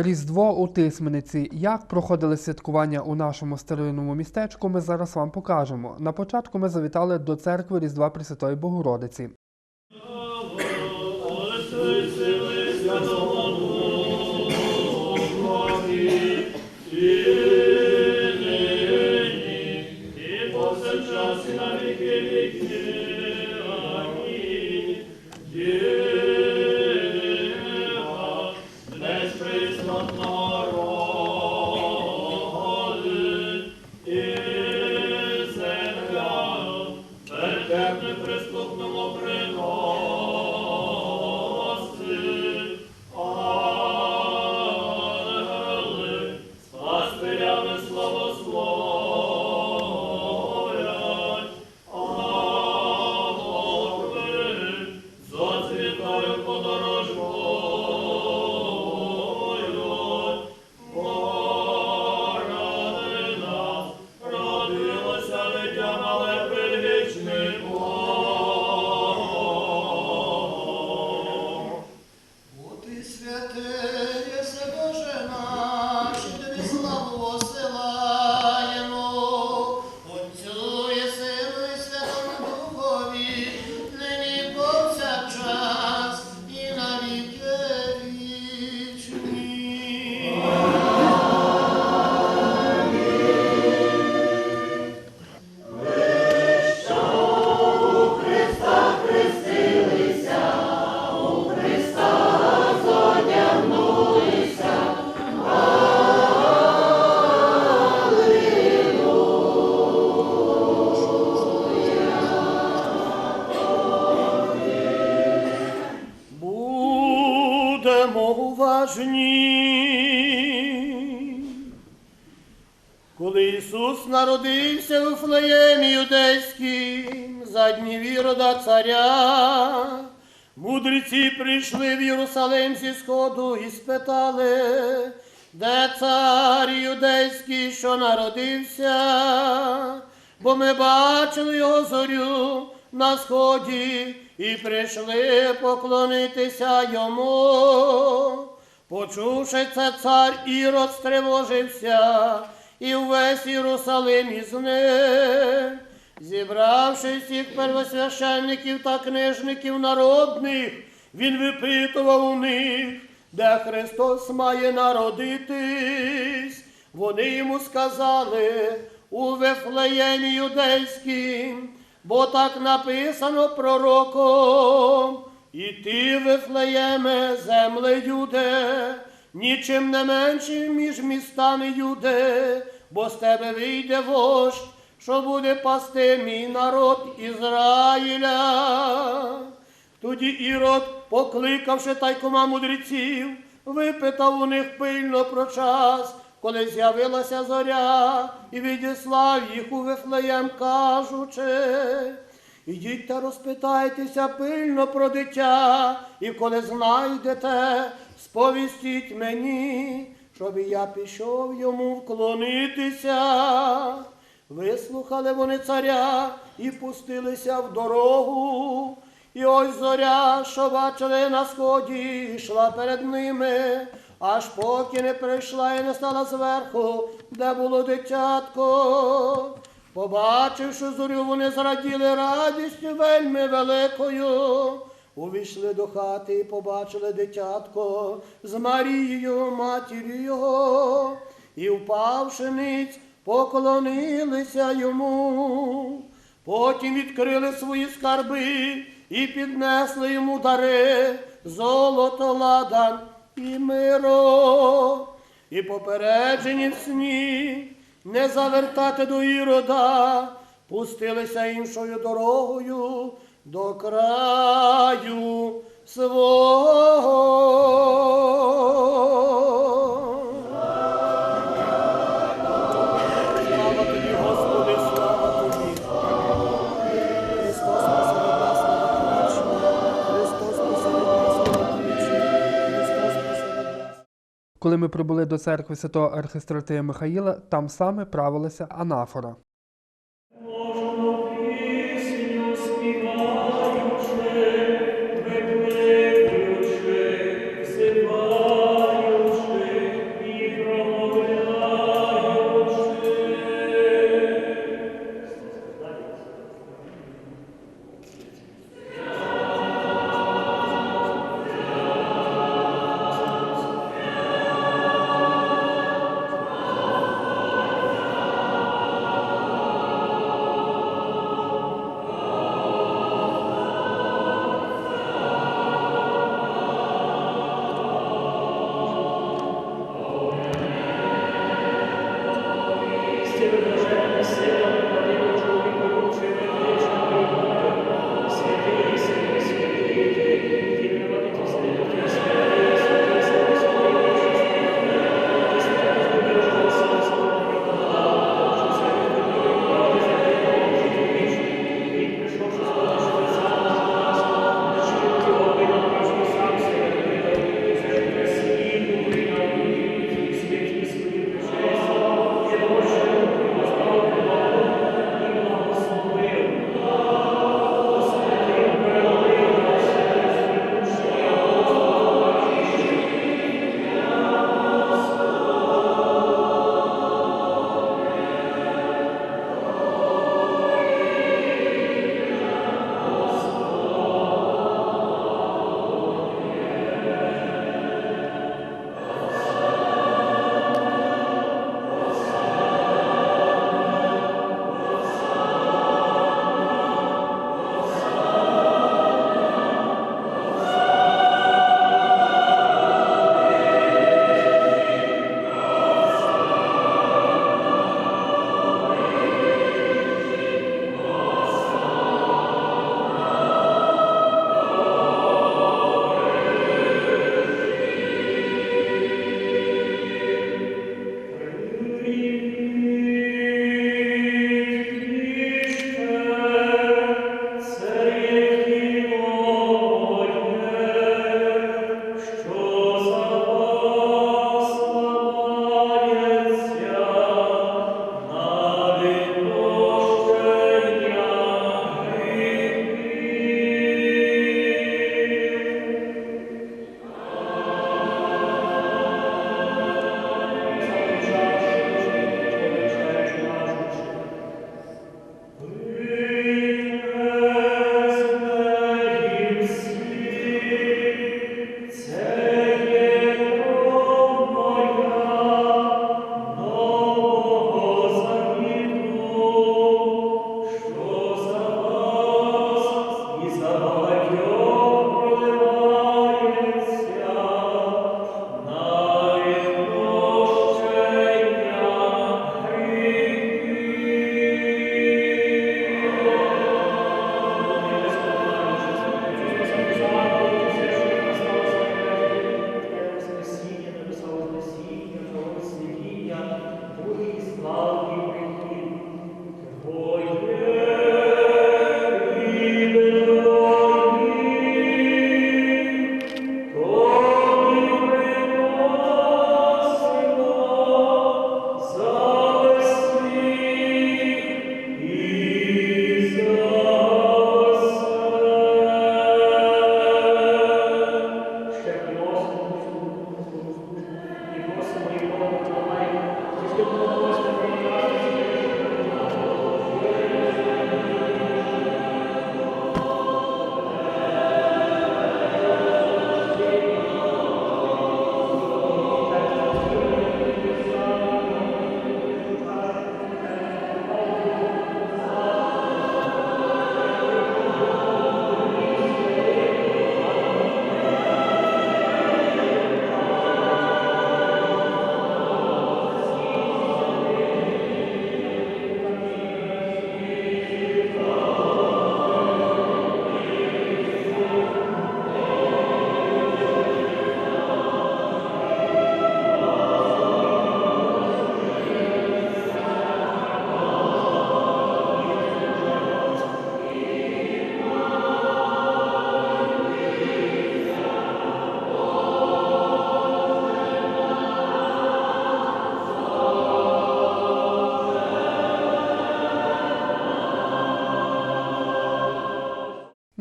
Різдво у Тисмениці. Як проходили святкування у нашому старинному містечку, ми зараз вам покажемо. На початку ми завітали до церкви Різдва Пресвятої Богородиці. Цар юдейський, що народився, бо ми бачили його зорю на сході і прийшли поклонитися йому. Почувши це, цар Ірод стривожився, і весь Єрусалим із ним, зібравши всіх первосвященників та книжників народних, він випитував у них, де Христос має народитись. Вони йому сказали у Вифлеємі юдейським, бо так написано пророком. І ти, Вифлеєме, земле Юде, нічим не меншим між містами Юде, бо з тебе вийде вождь, що буде пасти мій народ Ізраїля. Тоді Ірод, покликавши тайкома мудреців, випитав у них пильно про час, коли з'явилася зоря, і відіслав їх у Вифлеєм, кажучи. Ідіть та розпитайтеся пильно про дитя, і коли знайдете, сповістіть мені, щоб я пішов йому вклонитися. Вислухали вони царя і пустилися в дорогу. І ось зоря, що бачили на сході, йшла перед ними, аж поки не прийшла і не стала зверху, де було дитятко. Побачивши зорю, вони зраділи радістю вельми великою. Увійшли до хати і побачили дитятко з Марією, матір'ю і впавши ниць, поклонилися йому. Потім відкрили свої скарби і піднесли йому дари, золото, ладан і миро. І попереджені в сні не завертати до Ірода, пустилися іншою дорогою до краю свого. Коли ми прибули до церкви святого архистратия Михаїла, там саме правилася анафора.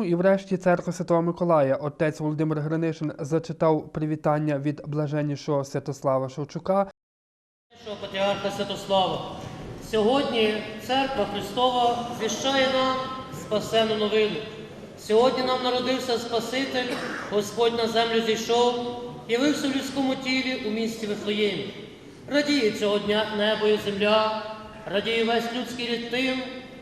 Ну і врешті церква Святого Миколая. Отець Володимир Гринишин зачитав привітання від блаженнішого Святослава Шевчука. Патріарха Святослава. Сьогодні Церква Христова звіщає нам спасену новину. Сьогодні нам народився Спаситель, Господь на землю зійшов, явився в людському тілі у місті Вифлеємі. Радіє цього дня небо і земля, радіє весь людський рід тим,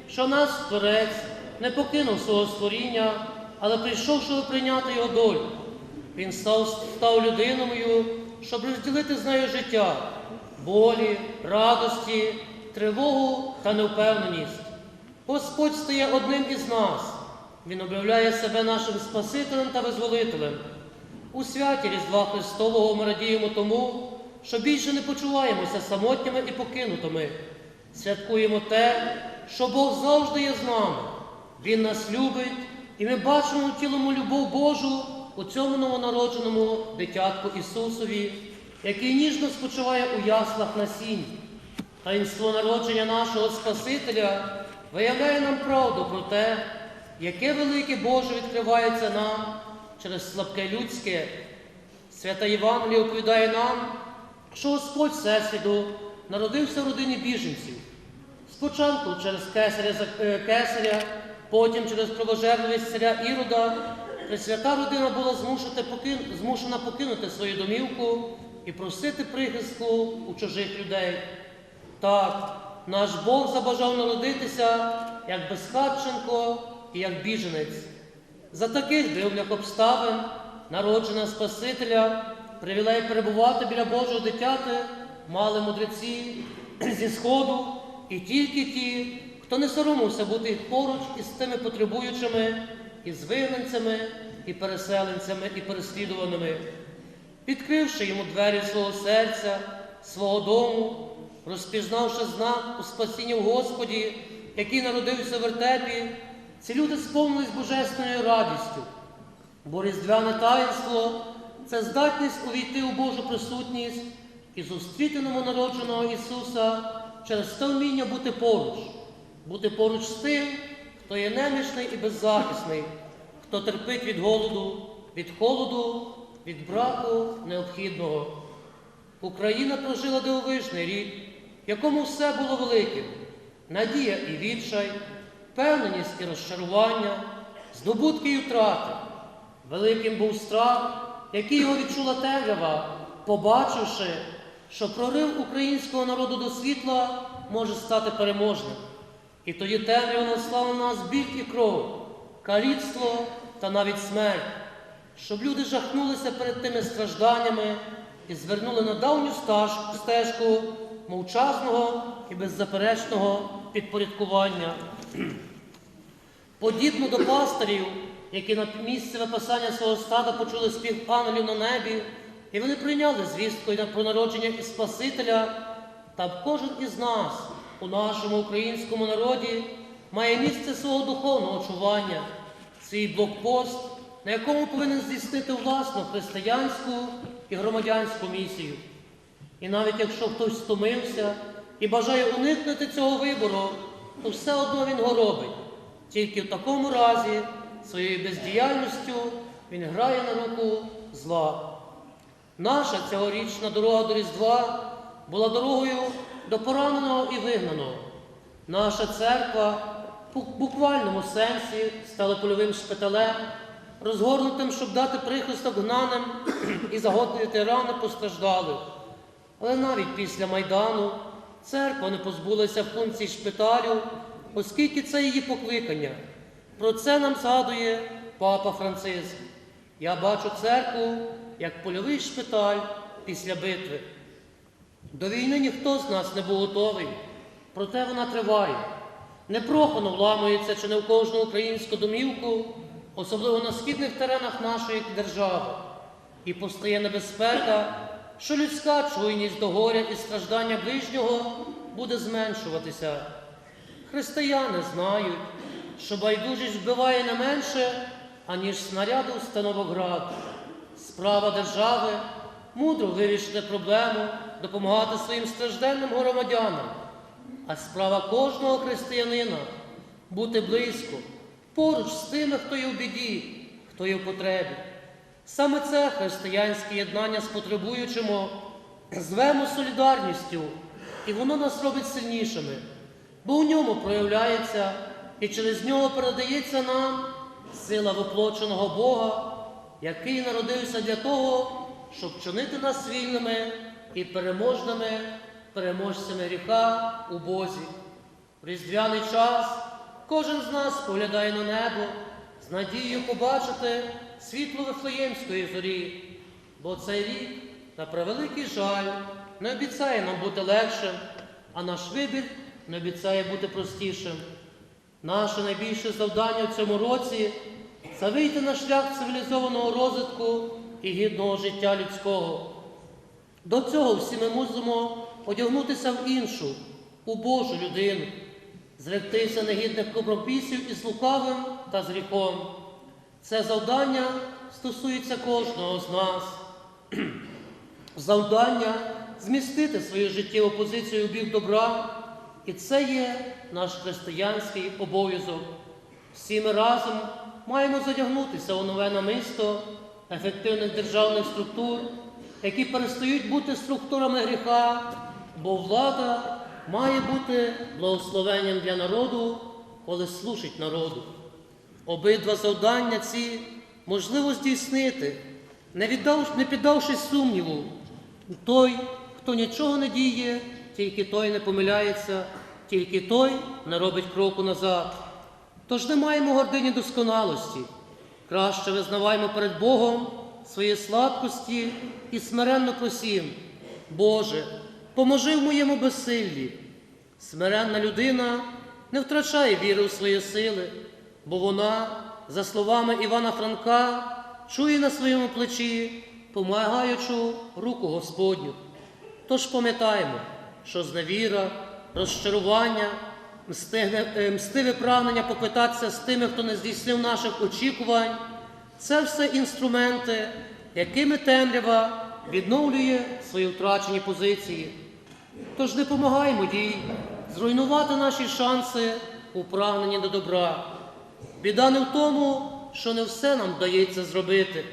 що нас Творець не покинув свого створіння, але прийшов, щоб прийняти його долю. Він став, став людиною, щоб розділити з нею життя, болі, радості, тривогу та невпевненість. Господь стає одним із нас. Він об'являє себе нашим Спасителем та Визволителем. У святі Різдва Христового ми радіємо тому, що більше не почуваємося самотніми і покинутими. Святкуємо те, що Бог завжди є з нами. Він нас любить, і ми бачимо в цілому любов Божу у цьому новонародженому дитятку Ісусові, який ніжно спочиває у яслах на сіні. Таїнство народження нашого Спасителя виявляє нам правду про те, яке велике Боже відкривається нам через слабке людське. Свята Євангелія оповідає нам, що Господь Всесвіту народився в родині біженців. Спочатку через кесаря, е, кесаря, потім через кровожерливість царя Ірода, Пресвята родина була змушена покинути свою домівку і просити прихистку у чужих людей. Так, наш Бог забажав народитися як безхатченко і як біженець. За таких дивних обставин народжена Спасителя, привілей перебувати біля Божого дитяти, мали мудреці зі Сходу і тільки ті, хто не соромився бути поруч із тими потребуючими, із вигнанцями, і переселенцями, і переслідуваними відкривши йому двері свого серця, свого дому, розпізнавши знак у спасінні в Господі, який народився в вертепі, ці люди сповнились божественною радістю. Бо різдвяне таїнство це здатність увійти у Божу присутність і зустріти новонародженого Ісуса через те вміння бути поруч, бути поруч з тим, хто є немічний і беззахисний, хто терпить від голоду, від холоду, від браку необхідного. Україна прожила дивовижний рік, в якому все було великим: надія і відчай, впевненість і розчарування, здобутки і втрати. Великим був страх, який його відчула темрява, побачивши, що прорив українського народу до світла може стати переможним. І тоді темрява наслала на нас біль і кров, каліцтво та навіть смерть, щоб люди жахнулися перед тими стражданнями і звернули на давню стежку мовчазного і беззаперечного підпорядкування. Подібно до пастирів, які на місці випасання свого стада почули спів ангелів на небі, і вони прийняли звістку про народження і Спасителя, та кожен із нас у нашому українському народі має місце свого духовного чування, свій блокпост, на якому повинен здійснити власну християнську і громадянську місію. І навіть якщо хтось стомився і бажає уникнути цього вибору, то все одно він його робить. Тільки в такому разі своєю бездіяльністю він грає на руку зла. Наша цьогорічна дорога до Різдва була дорогою до пораненого і вигнаного. Наша церква в буквальному сенсі стала польовим шпиталем, розгорнутим, щоб дати прихисток гнаним і загоїти рани постраждалих. Але навіть після Майдану церква не позбулася функцій шпиталю, оскільки це її покликання. Про це нам згадує папа Франциск. Я бачу церкву як польовий шпиталь після битви. До війни ніхто з нас не був готовий, проте вона триває. Непрохано вламується чи не в кожну українську домівку, особливо на східних теренах нашої держави. І постає небезпека, що людська чуйність до горя і страждання ближнього буде зменшуватися. Християни знають, що байдужість вбиває не менше, аніж снаряди у Становоград. Справа держави мудро вирішити проблему, допомагати своїм стражденним громадянам. А справа кожного християнина бути близько, поруч з тими, хто є в біді, хто є в потребі. Саме це християнське єднання з потребуючими звемо солідарністю, і воно нас робить сильнішими, бо у ньому проявляється і через нього передається нам сила воплоченого Бога, який народився для того, щоб чинити нас вільними і переможними переможцями гріха у Бозі. В різдвяний час кожен з нас поглядає на небо з надією побачити світло Вифлеємської зорі, бо цей рік, на превеликий жаль, не обіцяє нам бути легшим, а наш вибір не обіцяє бути простішим. Наше найбільше завдання в цьому році це вийти на шлях цивілізованого розвитку і гідного життя людського. До цього всі ми мусимо одягнутися в іншу, у Божу людину, зректися негідних компромісів із лукавим та з гріхом. Це завдання стосується кожного з нас. Завдання змістити свою життєву позицію у бік добра, і це є наш християнський обов'язок. Всі ми разом маємо задягнутися у нове намисто ефективних державних структур, які перестають бути структурами гріха, бо влада має бути благословенням для народу, коли служить народу. Обидва завдання ці можливо здійснити, не, віддав, не піддавшись сумніву. Той, хто нічого не діє, тільки той не помиляється, тільки той не робить кроку назад. Тож не маємо гордині досконалості. Краще визнаваймо перед Богом свої слабкості і смиренно просім. Боже, поможи в моєму безсиллі. Смиренна людина не втрачає віри у свої сили, бо вона, за словами Івана Франка, чує на своєму плечі помагаючу руку Господню. Тож пам'ятаємо, що зневіра, розчарування, мстиве, е, мстиве прагнення поквитатися з тими, хто не здійснив наших очікувань, це все інструменти, якими темрява відновлює свої втрачені позиції. Тож не помагаємо їй зруйнувати наші шанси у прагненні до добра. Біда не в тому, що не все нам вдається зробити.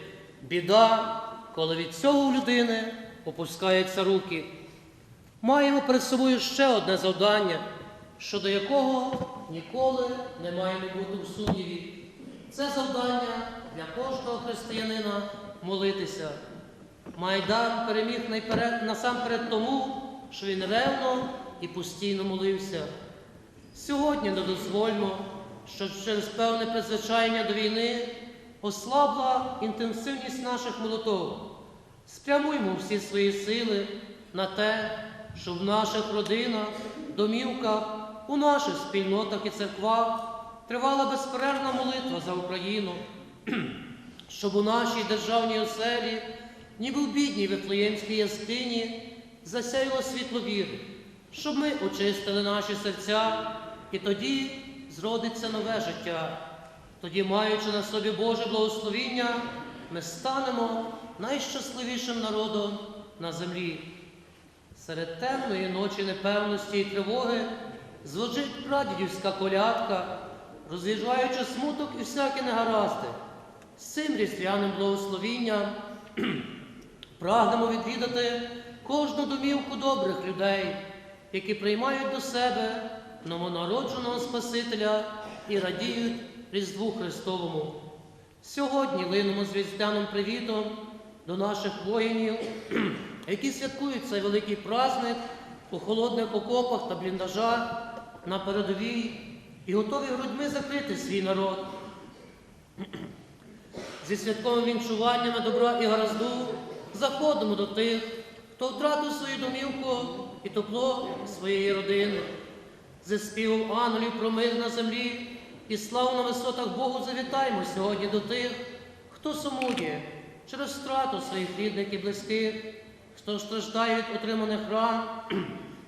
Біда, коли від цього у людини опускаються руки. Маємо перед собою ще одне завдання, щодо якого ніколи не маємо бути у сумніві. Це завдання для кожного християнина молитися. Майдан переміг насамперед тому, що він ревно і постійно молився. Сьогодні не дозвольмо, що через певне призвичайення до війни ослабла інтенсивність наших молотов. Спрямуймо всі свої сили на те, щоб в наших родинах, домівках, у наших спільнотах і церквах тривала безперервна молитва за Україну, щоб у нашій державній оселі, ніби в бідній Вифлеємській яскині, засяяло світло віри, щоб ми очистили наші серця, і тоді зродиться нове життя. Тоді, маючи на собі Боже благословіння, ми станемо найщасливішим народом на землі. Серед темної ночі непевності і тривоги звучить прадідівська колядка, розвіжаючи смуток і всякі негаразди. З цим різдвяним благословінням прагнемо відвідати кожну домівку добрих людей, які приймають до себе новонародженого Спасителя і радіють Різдву Христовому. Сьогодні линемо з різдвяним привітом до наших воїнів, які святкують цей великий праздник у холодних окопах та бліндажах на передовій і готові грудьми закрити свій народ. Зі святковими вінчуваннями добра і гаразду заходимо до тих, хто втратив свою домівку і тепло своєї родини. Зі співом ангелів про мир на землі і славу на висотах Богу завітаємо сьогодні до тих, хто сумує через втрату своїх рідних і близьких, хто страждає від отриманих ран,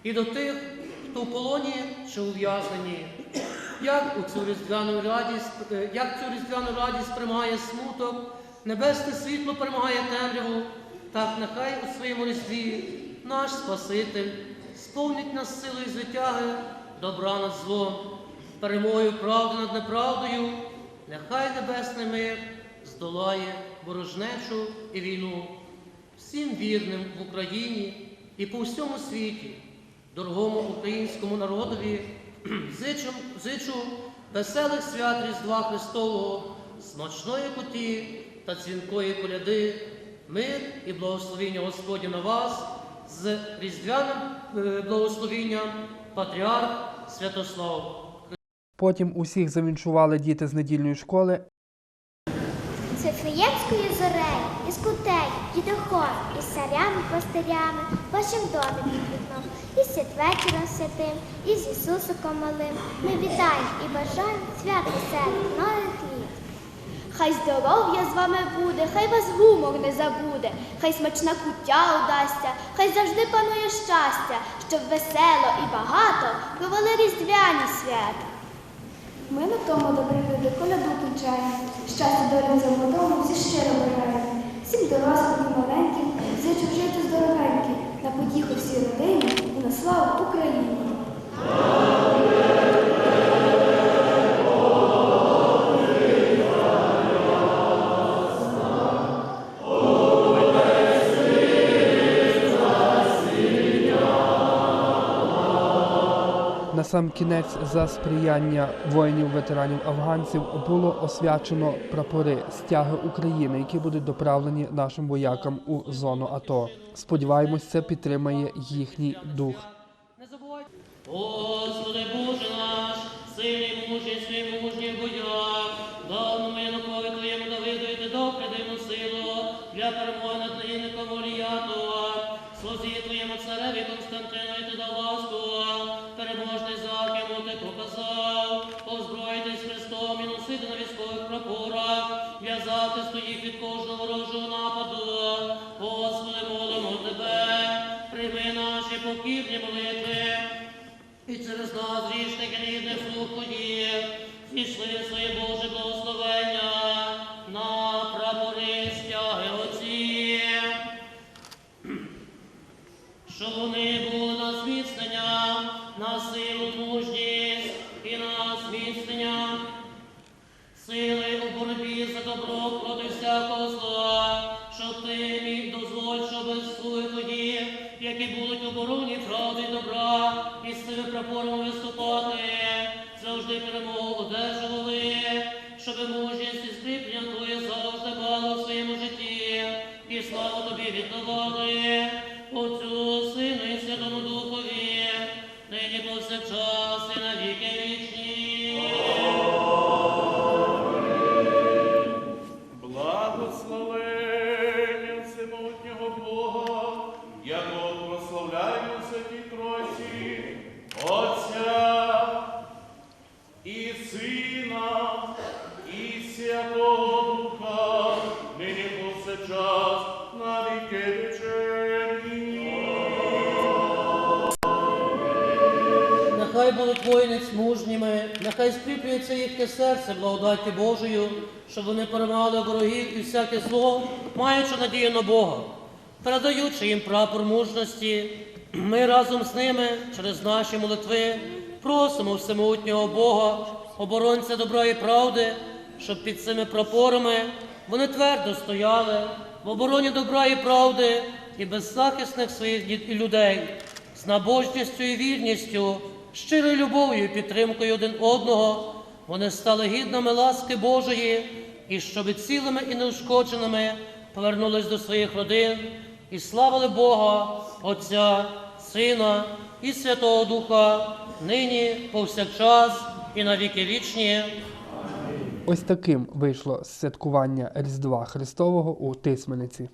і до тих, хто в полоні чи ув'язненні. Як у цю різдвяну радість, е, як цю різдвяну радість приймає смуток, небесне світло перемагає темряву, так нехай у своєму різдві наш Спаситель сповнить нас силою звитяги добра над злом, перемогою правди над неправдою, нехай небесний мир здолає ворожнечу і війну. Всім вірним в Україні і по всьому світі, дорогому українському народові, зичу, зичу веселих свят Різдва Христового, смачної куті та дзвінкої коляди, мир і благословіння Господня на вас з різдвяним е, благословінням Патріарх Святослав. Потім усіх завінчували діти з недільної школи. Це Вифлеємською зорею, із кутей, дідохом, із царями пастирями, вашим домі із святвечором святим, із Ісусиком малим. Ми вітаємо і бажаємо свят веселих нових літ. Хай здоров'я з вами буде, хай вас гумор не забуде, хай смачна куття удасться, хай завжди панує щастя, щоб весело і багато провели різдвяні свята. Ми на тому добрі люди коляду кінчаємо, щастя долі за дому всі щиро бажаємо. Всім дорослим і маленьким, зичу жити здоровеньким, на їх всі родині і на славу Україні. Сам кінець за сприяння воїнів-ветеранів афганців було освячено прапори стяги України, які будуть доправлені нашим воякам у зону АТО. Сподіваємось, це підтримає їхній дух. Покірні молитви, і через нас грішних рідних слух подіє, зійшли своє Боже благословення обороні правди і добра, і з цими прапорами виступати, завжди перемогу одержували, щоб мужність і скріплення твоє завжди мало в своєму житті, і славу тобі віддавали, Отцю, Сину і Святому Духові, нині повсякчас воїниць мужніми, нехай скріплюється їхнє серце благодаті Божою, щоб вони перемагали ворогів і всяке зло, маючи надію на Бога, передаючи їм прапор мужності, ми разом з ними через наші молитви просимо всемогутнього Бога, оборонця добра і правди, щоб під цими прапорами вони твердо стояли в обороні добра і правди і беззахисних своїх людей з набожністю і вірністю, щирою любов'ю і підтримкою один одного, вони стали гідними ласки Божої, і щоби цілими і неушкодженими повернулись до своїх родин і славили Бога, Отця, Сина і Святого Духа, нині, повсякчас і на віки вічні. Ось таким вийшло святкування Різдва Христового у Тисмениці.